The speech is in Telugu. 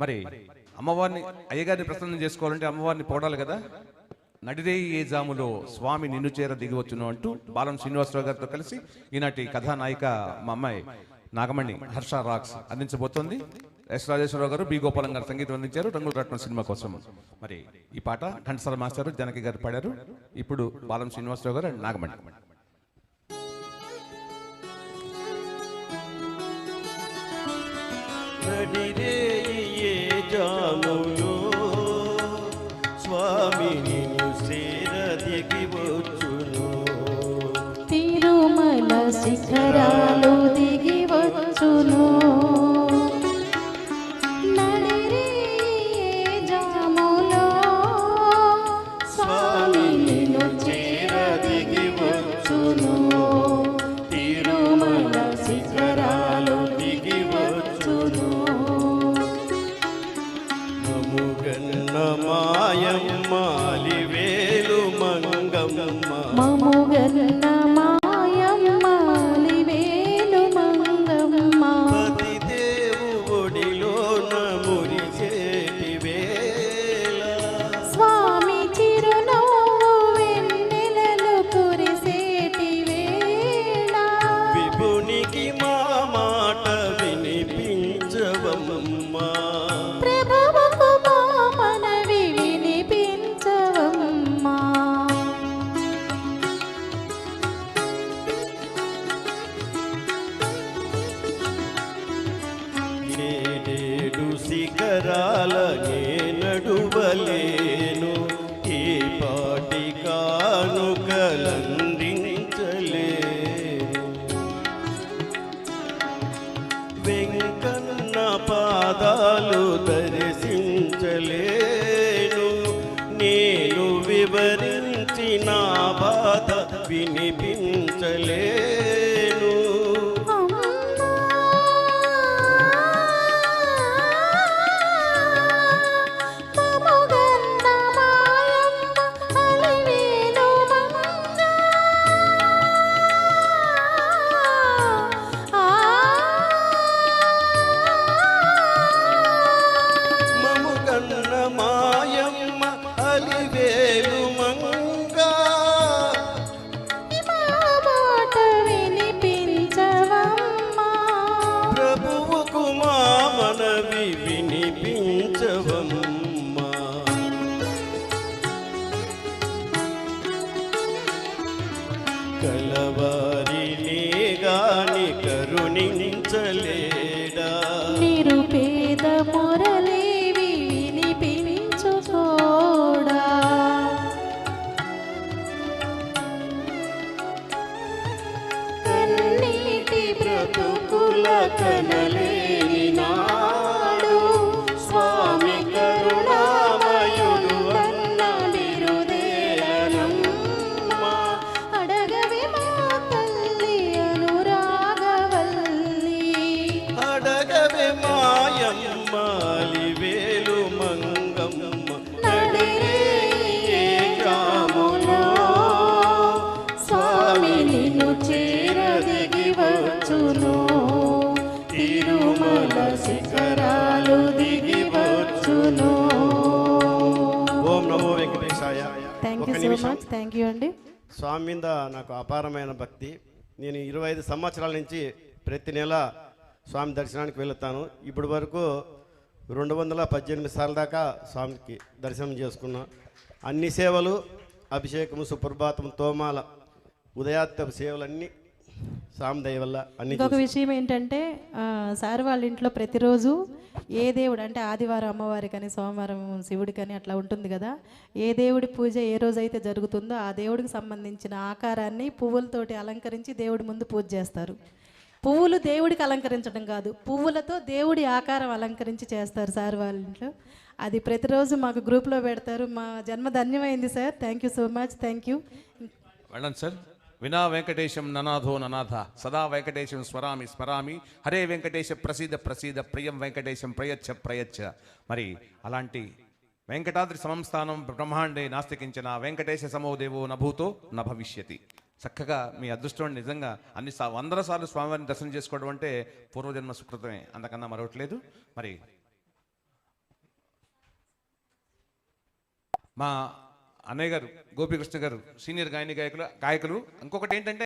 మరి అమ్మవారిని అయ్యగారిని ప్రసన్నం చేసుకోవాలంటే అమ్మవారిని పోడాలి కదా? నడిరే ఏ జాములో స్వామి నిన్ను చేర దిగివచ్చును అంటూ బాలం శ్రీనివాసరావు గారితో కలిసి ఈనాటి కథానాయిక మా అమ్మాయి నాగమణి హర్ష రాక్స్ అందించబోతోంది. ఎస్ రాజేశ్వరరావు గారు బి గోపాలం గారు సంగీతం అందించారు. రంగుల రత్నం సినిమా కోసం. మరి ఈ పాట ఘంటసాల మాస్టర్ జనకి గారు పాడారు. ఇప్పుడు బాలం శ్రీనివాసరావు గారు అండ్ నాగమణి. నడిరేయే దిగి వచ్చును. మాయమ్మాలి వేలు మంగమ్మ. మముగన్న నే నడువలేను ఏ పాటి కానుకలందించలేను. వెంకన్న పాదాలు దర్శించలేను నేను వివరించిన బాధ వినిపించలేను ಕೇಶವನು తిరుమల శిఖరాలు దిగి వచ్చును ఓం నమో వెంకటేశాయ. థ్యాంక్ యూ సో నిమిషం. మచ్ థ్యాంక్ యూ అండి స్వామి మీద నాకు అపారమైన భక్తి. నేను ఇరవై ఐదు సంవత్సరాల నుంచి ప్రతి నెల స్వామి దర్శనానికి వెళుతాను. ఇప్పటి వరకు రెండు వందల పద్దెనిమిది సార్లు దాకా స్వామికి దర్శనం చేసుకున్నా. అన్ని సేవలు అభిషేకము సుప్రభాతం తోమాల ఉదయాత్త సేవలన్నీ స్వామి దయ వల్ల అన్ని ఇంకొక విషయం ఏంటంటే సార్ వాళ్ళ ఇంట్లో ప్రతిరోజు ఏ దేవుడు అంటే ఆదివారం అమ్మవారి కానీ సోమవారం శివుడి కానీ అట్లా ఉంటుంది కదా ఏ దేవుడి పూజ ఏ రోజైతే జరుగుతుందో ఆ దేవుడికి సంబంధించిన ఆకారాన్ని పువ్వులతోటి అలంకరించి దేవుడి ముందు పూజ చేస్తారు. పువ్వులు దేవుడికి అలంకరించడం కాదు పువ్వులతో దేవుడి ఆకారం అలంకరించి చేస్తారు సార్ వాళ్ళ ఇంట్లో. అది ప్రతిరోజు మాకు గ్రూప్లో పెడతారు. మా జన్మ ధన్యమైంది sir. Thank you so much thank you వెళ్ళండి సార్ వినా వెంకటేశం ననాథో ననాథ సదా వెంకటేశం స్వరామి స్మరామి హరే వెంకటేశ ప్రసీద ప్రసీద ప్రియం వెంకటేశం ప్రయచ్చ ప్రయచ్చ. మరి అలాంటి వెంకటాద్రి సంస్థానం బ్రహ్మాండే నాస్తికించిన వెంకటేశ సమోదేవో నభూతో న భవిష్యతి చక్కగా మీ అదృష్టం నిజంగా అన్ని వందల సార్లు స్వామివారిని దర్శనం చేసుకోవడం అంటే పూర్వజన్మ సుకృతమే అంతకన్నా మరొకట్లేదు మరి మా అన్నయ్య గారు గోపికృష్ణ గారు సీనియర్ గాయని గాయకులు గాయకులు. ఇంకొకటి ఏంటంటే